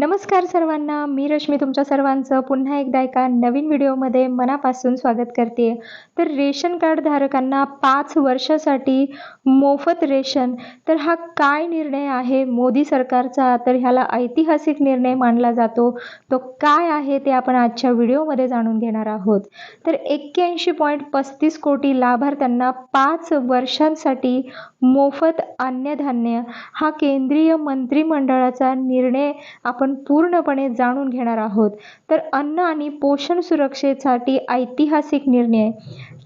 नमस्कार सर्वांना मी रश्मी तुमच्या सर्वांचं पुन्हा एकदा एका नवीन व्हिडिओमध्ये मनापासून स्वागत करते. तर रेशन कार्ड धारकांना पाच वर्षासाठी मोफत रेशन तर हा काय निर्णय आहे मोदी सरकारचा? तर ह्याला ऐतिहासिक निर्णय मानला जातो. तो काय आहे ते आपण आजच्या व्हिडिओमध्ये जाणून घेणार आहोत. तर एक्क्याऐंशी पॉईंट पस्तीस कोटी लाभार्थ्यांना पाच वर्षांसाठी मोफत अन्नधान्य हा केंद्रीय मंत्रिमंडळाचा निर्णय आपण पूर्णपणे जाणून घेणार आहोत. तर अन्न आणि पोषण सुरक्षेसाठी ऐतिहासिक निर्णय.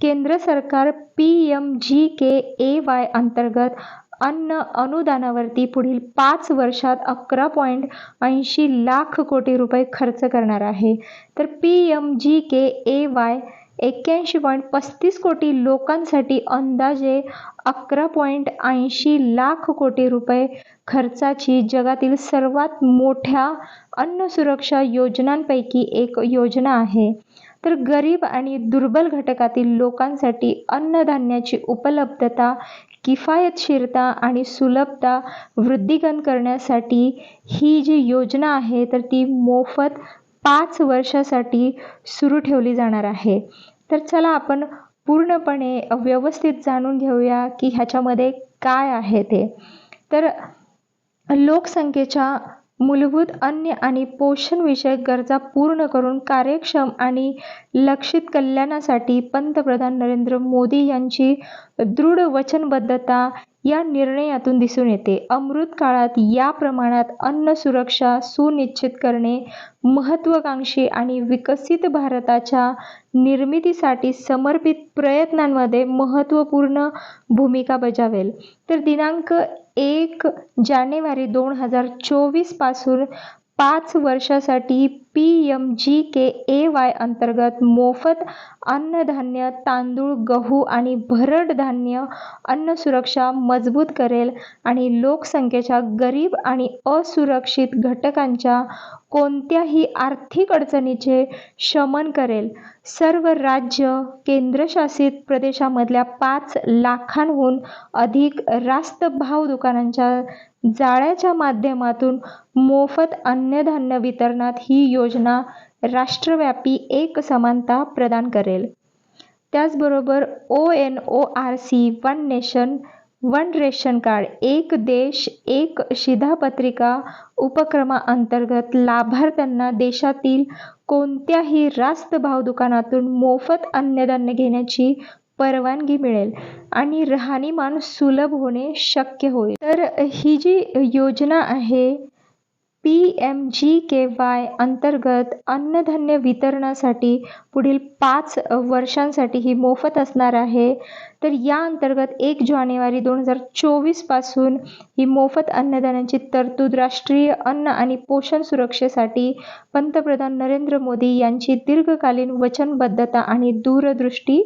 केंद्र सरकार P M G K A Y अंतर्गत अन्न अनुदानावरती पुढील पाच वर्षात अकरा पॉईंट ऐंशी लाख कोटी रुपये खर्च करणार आहे. तर P M G K A Y एक्क्याऐंशी पॉईंट पस्तीस कोटी लोकांसाठी अंदाजे अकरा पॉईंट ऐंशी लाख कोटी रुपये खर्चाची जगातील सर्वात मोठ्या अन्न सुरक्षा योजनांपैकी एक योजना आहे. तर गरीब आणि दुर्बल घटकातील लोकांसाठी अन्नधान्याची उपलब्धता किफायतशीरता आणि सुलभता वृद्धिंगत करण्यासाठी ही जी योजना आहे तर ती मोफत पाच वर्षासाठी सुरू ठेवली जाणार आहे. तर चला आपण पूर्णपणे व्यवस्थित जाणून घेऊया की ह्याच्यामध्ये काय आहे ते. तर लोकसंख्येच्या मूलभूत अन्न आणि पोषणविषयक गरजा पूर्ण करून कार्यक्षम आणि लक्षित कल्याणासाठी पंतप्रधान नरेंद्र मोदी यांची दृढ वचनबद्धता या निर्णयातून दिसून येते. अमृत काळात या प्रमाणात अन्न सुरक्षा सुनिश्चित करणे महत्त्वाकांक्षी आणि विकसित भारताच्या निर्मितीसाठी समर्पित प्रयत्नांमध्ये महत्त्वपूर्ण भूमिका बजावेल. तर दिनांक एक जानेवारी दोन हजार चोवीसपासून पाच वर्षासाठी P M G K A Y अंतर्गत मोफत अन्नधान्य तांदूळ गहू आणि भरड धान्य अन्न सुरक्षा मजबूत करेल आणि लोकसंख्येच्या गरीब आणि असुरक्षित घटकांच्या कोणत्याही आर्थिक अडचणीचे शमन करेल. सर्व राज्य केंद्रशासित प्रदेशामधल्या पाच लाखांहून अधिक रास्त भाव दुकानांच्या जाळ्याच्या माध्यमातून मोफत अन्नधान्य वितरणात ही योजना राष्ट्रव्यापी एक समानता प्रदान करेल. त्याचबरोबर O N O R C one nation one ration card एक देश एक शिधापत्रिका उपक्रमाअंतर्गत लाभार्थ्यांना देशातील कोणत्याही रास्त भाव दुकानातून मोफत अन्नधान्य घेण्याची परवानगी मिळेल आणि राहणीमान सुलभ होणे शक्य होईल. तर ही जी योजना आहे P M G K Y अंतर्गत अन्नधान्य वितरणासाठी पुढील पाच वर्षांसाठी ही मोफत असणार आहे. तर या अंतर्गत एक जानेवारी दोन हजार चोवीसपासून ही मोफत अन्नदानाची तरतूद राष्ट्रीय अन्न आणि पोषण सुरक्षेसाठी पंतप्रधान नरेंद्र मोदी यांची दीर्घकालीन वचनबद्धता आणि दूरदृष्टी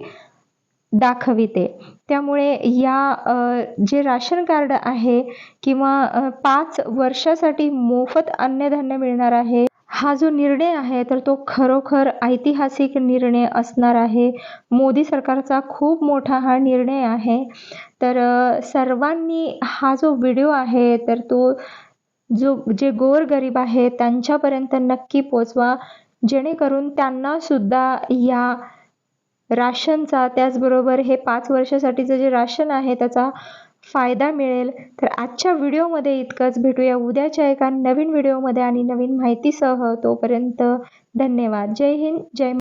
दाखविते. त्यामुळे या जे राशन कार्ड आहे किंवा पाच वर्षासाठी मोफत अन्नधान्य मिळणार आहे हा जो निर्णय आहे तर तो खरोखर ऐतिहासिक निर्णय असणार आहे. मोदी सरकारचा खूप मोठा हा निर्णय आहे. तर सर्वांनी हा जो व्हिडिओ आहे तर तो जो जे गोरगरीब आहे त्यांच्यापर्यंत नक्की पोचवा. जेणेकरून त्यांनासुद्धा या राशनचा त्याचबरोबर हे पाच वर्षासाठीचं जे राशन आहे त्याचा फायदा मिळेल. तर आजच्या व्हिडिओमध्ये इतकंच. भेटूया उद्याच्या एका नवीन व्हिडिओमध्ये आणि नवीन माहितीसह. तोपर्यंत धन्यवाद. जय हिंद जय